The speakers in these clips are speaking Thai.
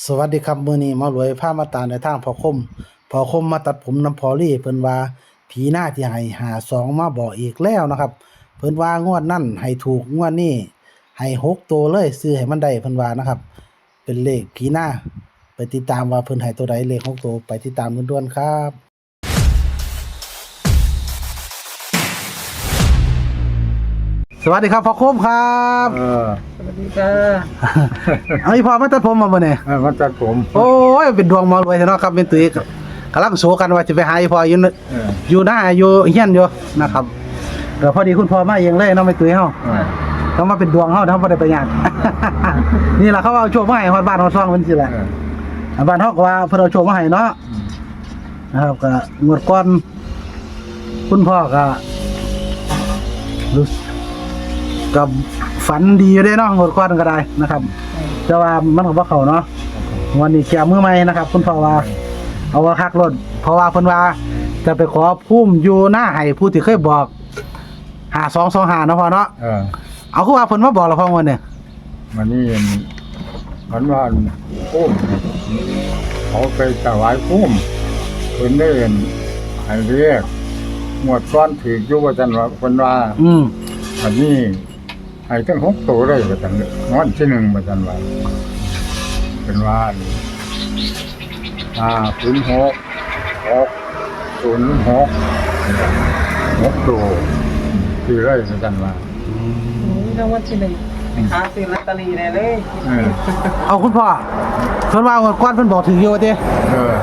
สวัสดีครับมื้อนี้มารวยพามาตาในทางพอคมพอคมมาตัดผมน้ำพอลี่เพิ่นว่าผีหน้าที่ให้หาสองมาบอกอีกแล้วนะครับ เพิ่นว่างวดนั่นให้ถูกงวดนี้ให้หกตัวเลยซื้อให้มันได้เพิ่นว่านะครับ เป็นเลขผีหน้าไปติดตามว่าเพิ่นให้ตัวใดเลขหกตัวไปติดตามด่วนครับ สวัสดีครับพ่อคมครับเออสวัสดีจ้าเอาอีพอมาตัดผมมาบ่เนี่ยเออมาตัดผมโอ้ยเป็นดวงหมารวยเนาะครับเป็นตุ้ยกำลังโศกันว่าจะไปหาอีพ่ออยู่นเอออยู่หน้าอยู่เฮียนอยู่นะครับเดี๋ยวพอดีคุณพ่อมาเองเลยเนาะไม่ตุ้ยเฮาเออเขามาเป็นดวงเฮาทำบ่ได้ประหยัดนี่ล่ะเขาเอาโชคมาให้ฮอดบ้านฮอดซองเพิ่นสิแหละเอออ่าบ้านเฮาก็ว่าเพิ่นเอาโชคมาให้เนาะนะครับก็งวดก่อนคุณพ่อก็รู้สึก กับฝันดีอยู่เด้เนาะงวดก่อนก็ได้นะครับ แต่ว่ามันก็บ่เข้าเนาะวันนี้แกมือใหม่นะครับ คุณพ่อว่า เอาว่าคักรถเพราะว่าเพิ่นว่าจะไปขอพุ่มอยู่หน้าให้ผู้ที่เคยบอกหาสองสองหาเนาะพ่อเนาะเออ เอาคือว่าเพิ่นมาบอกเราพ่อวันเนี่ยมันนี่มันว่าพุ่มเขาไปถวายพุ่มเพิ่นได้เห็นให้เรียกหมวดก้อนถืออยู่ว่าจันว่าเพิ่นว่าอืมอันนี้ ให้ทั้งหกตัวเลยว่าจันงอนที่หนึ่งว่าจันว่าเป็นว่าอ่าศูนย์หกหกศูนย์หกหกตัวคือเลยว่าจันว่ารางวัลที่หนึ่งหาซื้อลอตเตอรี่ได้เลยเออเอาคุณพ่อเพิ่นว่างวดก้อนเพิ่นบอกถึงอยู่ว่าติเออ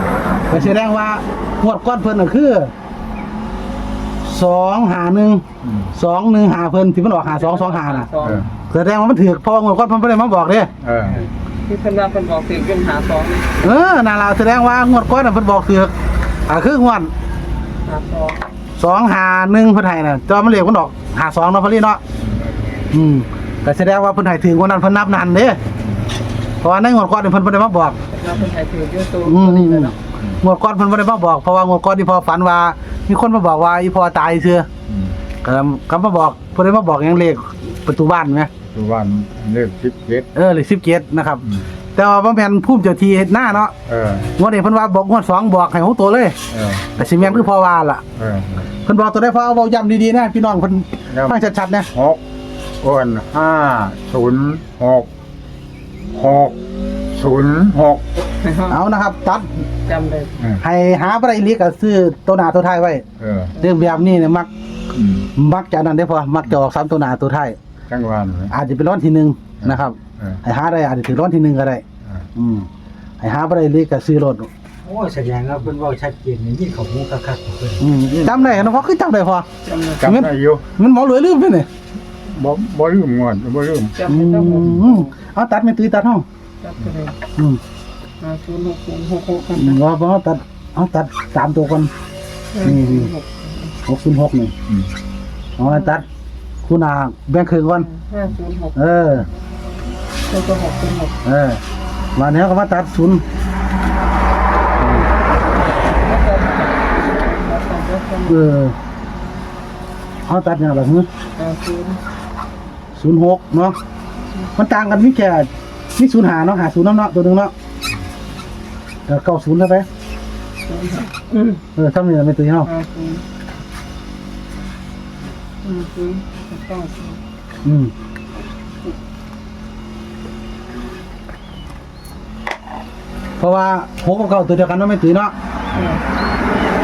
ก็แสดงว่างวดก้อนเพิ่นน่ะคือ สองหาหนึ่งอืมสองหนึ่งหาเพิ่นที่มันออกหาสองสองหาน่ะสองเออแสดงว่ามันถือเพราะว่างวดก้อนเพิ่นบ่ได้มาบอกเด้เออที่เพิ่นว่าเพิ่นบอกซื้อเป็นหาสองนี่เออน่าล่ะแสดงว่างวดก้อนน่ะเพิ่นบอกถืออ่าคืองวดหาสองสองหาหนึ่งเพิ่นให้น่ะแต่ว่ามันเลขมันออกหาสองเนาะพอลี่เนาะอืมก็แสดงว่าเพิ่นให้ถึงวันนั้นเพิ่นนับนานเด้เพราะว่าในงวดก่อนนี่เพิ่นบ่ได้มาบอกเราเพิ่นใช้ถือเยอะตัวอืมนี้เลยเนาะ งวดก่อนเพิ่นบ่ได้มาบอกเพราะว่างวดก่อนที่พ่อฝันว่า มีคนมาบอกว่าอีพ่อตายเชื่ออืมก็ก็มาบอกเพิ่นได้มาบอกหยังเลขประตูบ้านไหมทุกวันเลิกคิดเก็ด เออเลข17นะครับ อืม แต่ว่าบ่แม่นภูมิเจ้าที่เฮ็ดหน้าเนาะเออ งวดนี้เพิ่นว่าบอกงวดสองบอกให้หกตัวเลยเออ แต่สิแม่นคือพ่อว่าล่ะเออ เพิ่นบอกตัวได้พ่อเอาเว้าย้ำดีๆนะพี่น้องเพิ่นครับ ฟังชัดๆนะหกอ้วนห้าศูนย์หกหกศูนย์หก เอานะครับ ตัดจำได้เออให้หาบ่ได้อีหลีก็ซื้อตัวหน้าตัวท้ายไว้เออเรื่องแบบนี้เนี่ยมักอืมมักจะนั่นได้พอมักจะออกสามตัวหน้าตัวท้าย จังหวันเลยอาจจะเป็นร้อนที่หนึ่งนะครับเออให้หาได้อาจจะถึงร้อนที่หนึ่งก็ได้ เอออืมให้หาบ่ได้อีหลีก็ซื้อรถโอ้แสดงว่าเพิ่นเว้าชัดเจนนี่ยินเขาหูคักๆของเพิ่นอืมจำได้นะพอคือจำได้พอ จำได้จำได้อยู่มันหมอรวยลืมไปเนี่ยบ่บ่ลืมงวดบ่ลืมจำได้ทั้งหมดอืมเอาตัดไม่ตื้อตัดห้องจำได้อืม หาศูนย์หกศูนย์หกหกกันอืมว่าบ่เอาตัดเอาตัดสามตัวก่อนหกศูนย์หกนี่อืม เอาให้ตัดคุณอาแบ่งครึ่งก่อนห้าศูนย์หกเออแล้วก็หกศูนย์หกเออมาเนี้ยก็มาตัดศูนย์แล้วก็แล้วก็แล้วก็เออเอาตัดอย่างไรฮึหาศูนย์ศูนย์หกเนาะมันต่างกันมีแค่มีศูนย์หาเนาะหาศูนย์น้ำเนาะตัวหนึงเนาะแต่ เก้าศูนย์ได้ไหมศูนย์หกอืมเออทำนี่ไม่ตัวเนาะห้าศูนย์ห้าศูนย์เก้าศูนย์อืมเพราะว่าหกกับเก้าตัวเดียวกันเนาะไม่ตีเนาะอืม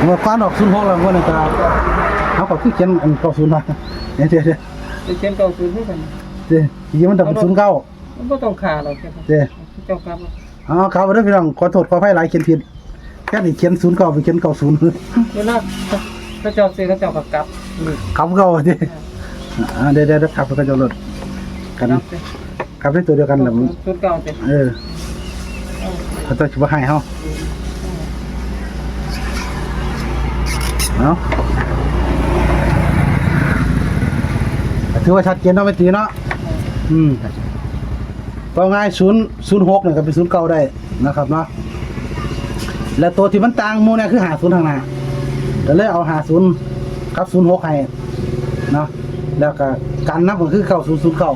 เมื่อก้อนออกศูนย์หกแล้ววันนี้ก็เขาก็คือเขียนอันเก้าศูนย์มาเดี๋ยวเดี๋ยวเดี๋ยวจะเขียนเก้าศูนย์ให้กันเดี๋ยวทีนี้มันต้องเป็นศูนย์เก้ามันก็ต้องขาเราแค่นั้นเดี๋ยว เจ้าครับ อ๋อครับเด้อพี่น้องขอโทษขออภัยหลายเขียนผิดแค่นี้เขียนศูนย์เก้าไปเขียนเก้าศูนย์เวลาพระเจ้าซื้อพระเจ้ากับกลับนี่คำเก้าเดี๋ยวอ่าเดี๋ยวเดี๋ยวเดี๋ยวขับไปก็จะลดกันกลับสิขับได้ตัวเดียวกันแหละมันชุดเก่าสิเออเขาต้องชิบให้เฮาเอาถือว่าชัดเจนเนาะไม่ตีเนาะอืม ก็ง่ายศูนย์ศูนย์หกเนี่ยก็เป็นศูนย์เก้าได้นะครับเนาะแล้วตัวที่มันต่างหมูเนี่ยคือหาศูนย์ทางหน้าก็เลยเอาหาศูนย์ครับศูนย์หกให้เนาะแล้วก็การนับก็คือเก้าศูนย์ศูนย์เก้า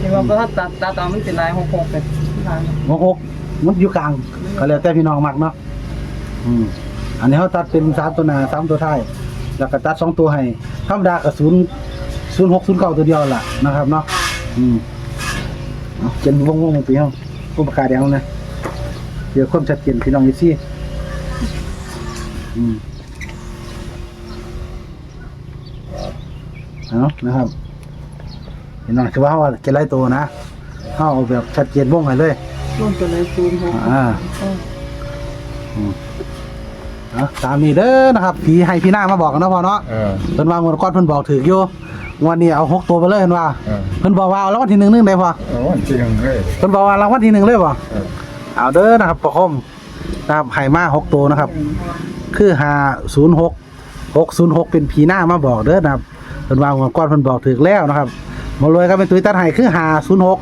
ที่ว่าพระตัดตาตามันเป็นลายหกหกเป็นลายหกหกมันอยู่กลางก็แล้วแต่พี่น้องมักเนาะอืมอันนี้เขาตัดเป็นสามตัวหน้าสามตัวท้ายแล้วก็ตัดสองตัวให้ธรรมดากับศูนย์ศูนย์หกศูนย์เก้าตัวเดียวล่ะนะครับเนาะอืม เอาเจนวงวงๆปีเฮาผู้ประกาศแดงนะเดี๋ยวความชัดเจนพี่น้องอีซี่อืมเอานะครับพี่น้องคือว่าเขาว่าจะไล่ตัวนะเขาเอาแบบชัดเจนวงให้เลยร่วมตัวเลยศูนย์หกอ่าอะตามนี้เด้อนะครับ ผีให้พี่หน้ามาบอกกันเนาะพ่อเนาะเออ เพิ่นว่างวดก่อนเพิ่นบอกถืออยู่ งวันนี้เอาหกตัวไปเลยเพิ่นว่าเออเพิ่นบอกว่าเอารางวัลที่หนึ่งนึงได้พอโอ้จริงเลย เพิ่นบอกว่ารางวัลที่หนึ่งเลยบ่เออ เอาเด้อนะครับประคมนะครับให้มาหกตัวนะครับ คือห้าศูนย์หกหกศูนย์หกเป็นผีหน้ามาบอกเด้อนะครับเพิ่นว่างวดก่อนเพิ่นบอกถือแล้วนะครับหมารวยก็เป็นตุ้ยตัดให้คือห้าศูนย์หก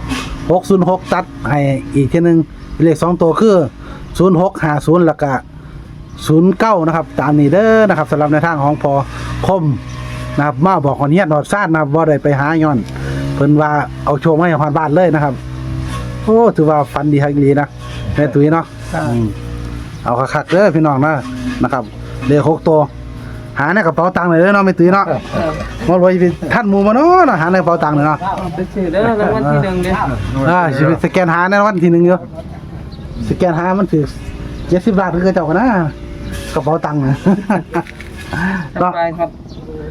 หกศูนย์หกตัดให้อีกทีหนึงเลขสองตัวคือศูนย์หกห้าศูนย์แล้วก็ ศูนย์เก้านะครับ ตามนี้เด้อนะครับสำหรับในทางของพอคม นะครับมาบอกคนเนี้ยนอดซ่านนะครับว่าได้ไปหาย้อน เพิ่นว่าเอาโชว์มาให้ฮอดบ้านเลยนะครับ โอ้ถือว่าฟันดีฮักดีนะแม่ตุ้ยเนาะอืมเอาคักๆเด้อพี่น้องนะนะครับเลขหกตัวหาในกระเป๋าตังค์เลยเด้อเนาะแม่ตุ้ยเนาะมาเลยไปท่านหมู่มาเนาะนะหาในกระเป๋าตังค์เลยเนาะเอาไปซื้อเด้อรางวัลที่หนึ่งเด้ออ่าสิไปสแกนหาในวันที่หนึ่งอยู่สแกนหามันถือเจ็ดสิบบาทคือเจ้ากันนะกระเป๋าตังค์นะสบายครับ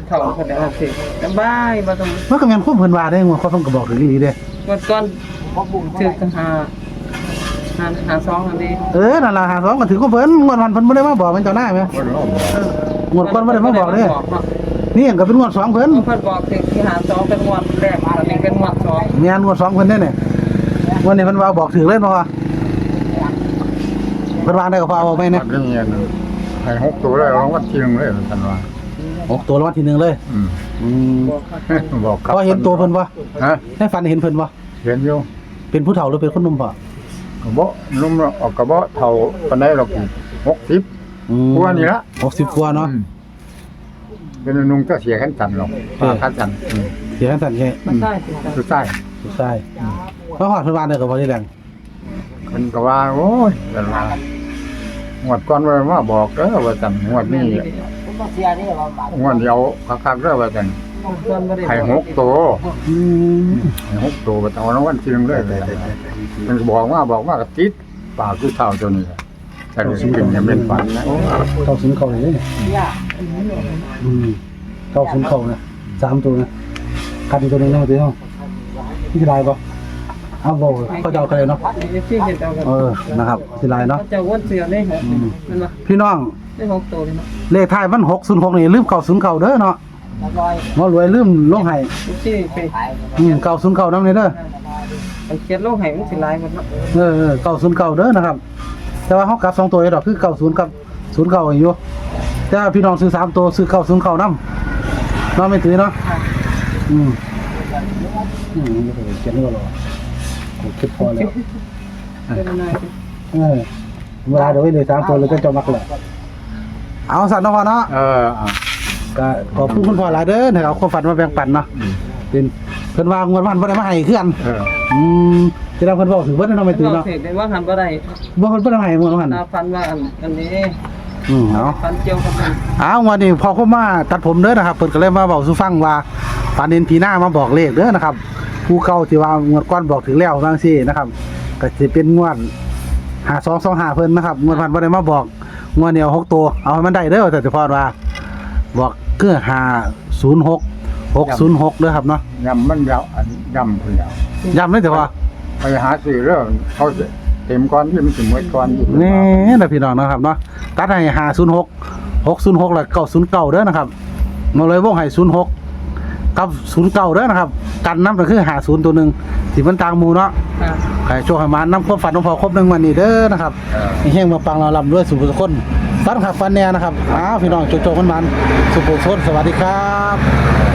เถ่าคนเดียวสิสบายบ่ต้องมันก็แม่นคุ้มเพิ่นว่าได้งวดเขาเพิ่นก็บอกถึงอีหลีเด้งวดก่อนถือกันหาหาหาซองอันนี้เออนั่นล่ะหาสองก็ถือของเพิ่นงวดวันเพิ่นบ่ได้มาบอกเป็นเจ้าหน้าแม่คนรอบบอกงวดก่อนบ่ได้มาบอกเด้เนาะนี่ก็เป็นงวดสองเพิ่นเพิ่นบอกถึงที่หาซองเป็นงวดแรกอันนี้เป็นงวดสองแม่นงวดสองเพิ่นเด้เนี่ยงวดนี้เพิ่นว่าบอกถึงเลยเนาะเพิ่นวางได้ก็พอเอาไปวัเนี่ยนนี้เนี่ยให้หกตัวเลยรางวัลที่หนึ่งเลยท่านว่า หกตัวรางวัลที่หนึ่งเลย อืมอืมบอกครับบอกครับพอเห็นตัวเพิ่นบ่ฮะให้ฝันเห็นเพิ่นบ่เห็นอยู่เป็นผู้เฒ่าหรือเป็นคนหนุ่มบ่กระเบาะนุ่มเนาะออกกระเบาะเท่าปานใดหรอกหกสิบ อืมกว่านี่ละ60กว่าเนาะ อืมเป็นนุ่งก็เสียขันจันหรอกเออ ขันจันอืมเสียงสั่นแค่มันได้สิครับคือใต้ใช่เพราะฮอดเพิ่นวางได้ก็บ่ได้แรงคนก็ว่าโอ้ยแต่ว่างวดก่อนว่ามาบอกเด้อว่าจันงวดนี้ งวดเดียวคักๆเด้อว่าจันงวดก่อนบ่ได้ให้หกตัวอืมให้หกตัวไปเอารางวัลที่หนึ่งเลยว่าจันมันก็บอกว่าบอกว่าก็ติดปากคือเท่าตัวนี้แต่รู้สึกเป็นยังเป็นฝันนะโอ้เข้าศูนย์เข้าเลยเนี่ยอืมเข้าศูนย์เข้านะสามตัวนะคัดอีกตัวหนึงเนาะตัวเนาะที่สิลายบ่ เอาบ่เขาจะเอากันเลยเนาะนี่ที่เห็นเอากันเออนะครับสิลายเนาะเขาจะวนเสือได้หกมันว่าพี่น้องได้หกตัวเลยเนาะเลขท้ายมัน606นี่ลืมเข้าศูนย์เข้าเด้อเนาะหมอรวยลืมลงให้ที่ไปอืมเข้าศูนย์เข้านำเลยเด้อมันเขียนโลกให้มันสิลายหมดเนาะเออเออเก้าศูนย์เก้าเด้อนะครับ แต่ว่าเขากลับสองตัวอยู่ดอกคือเก้าศูนย์กับศูนย์เก้าอยู่แต่ว่าพี่น้องซื้อสามตัวซื้อเก้าศูนย์เก้านํน้องไม่ถือเนาะอืมอืมโอ้โหเขียนนี่ก็รอ โอ้เก็บพอแล้วเป็นอะไรเออเวลาเดี๋ยวไว้เลยสามตัวเลยก็จะมักเลยเอาสัตว์เนาะพ่อเนาะเอออะก็ขอบคุณคุณพ่อหลายเด้อที่เอาความฝันมาแบ่งปันเนาะอืมเป็นเพิ่นว่างวดวันบ่ได้มาให้คือกันเอออืมที่เราเพิ่นบอกถึงเบิดเนาะไม่ตื่นเราเนาะเสกได้ว่าหันบ่ได้บ่เพิ่นบ่ได้มาให้มื้อนั้นนาฟันว่าอันอันนี้อืมเอาฟันเจียวกับมันอ้าววันนี้พอเข้ามาตัดผมเด้อนะครับเพิ่นก็เลยมาบอกสู่ฟังว่าปานเดนพีหน้ามาบอกเลขเด้อนะครับ ผู้เก่าที่ว่างวดก่อนบอกถึงแล้วบางซี่นะครับก็สิเป็นงวด5225เพิ่นนะครับงวดพันบ่ได้มาบอกงวดเดียว6ตัวเอาให้มันได้เด้อแต่เฉพาะว่า บอกคือ506 606เด้อครับเนาะยำมันยาวอันยำคือแล้วย้ำเลยแต่ว่าไปหาซื้อเรื่องเขาจะเต็มก้อนที่มันถึงเมื่อก้อนอยู่นี่นะพี่น้องนะครับเนาะตัดให้506 606แล้ว909เด้อนะครับมาเลยวงให้06กั บศูนย์เก่าเด้อนะครับ กันน้ำก็คือหาศูนย์ตัวหนึ่งที่มันต่างหมูเนาะค่ะใครโชคให้มาน้ำความฝันของพอครบหนึ่งวันนี้เด้อนะครับเออให้แห้งมาปังเราลำด้วยสุภุคนฟันขับฟันแน่นะครับอ้าวพี่น้องโจโจกันมันสุภุคนสวัสดีครับ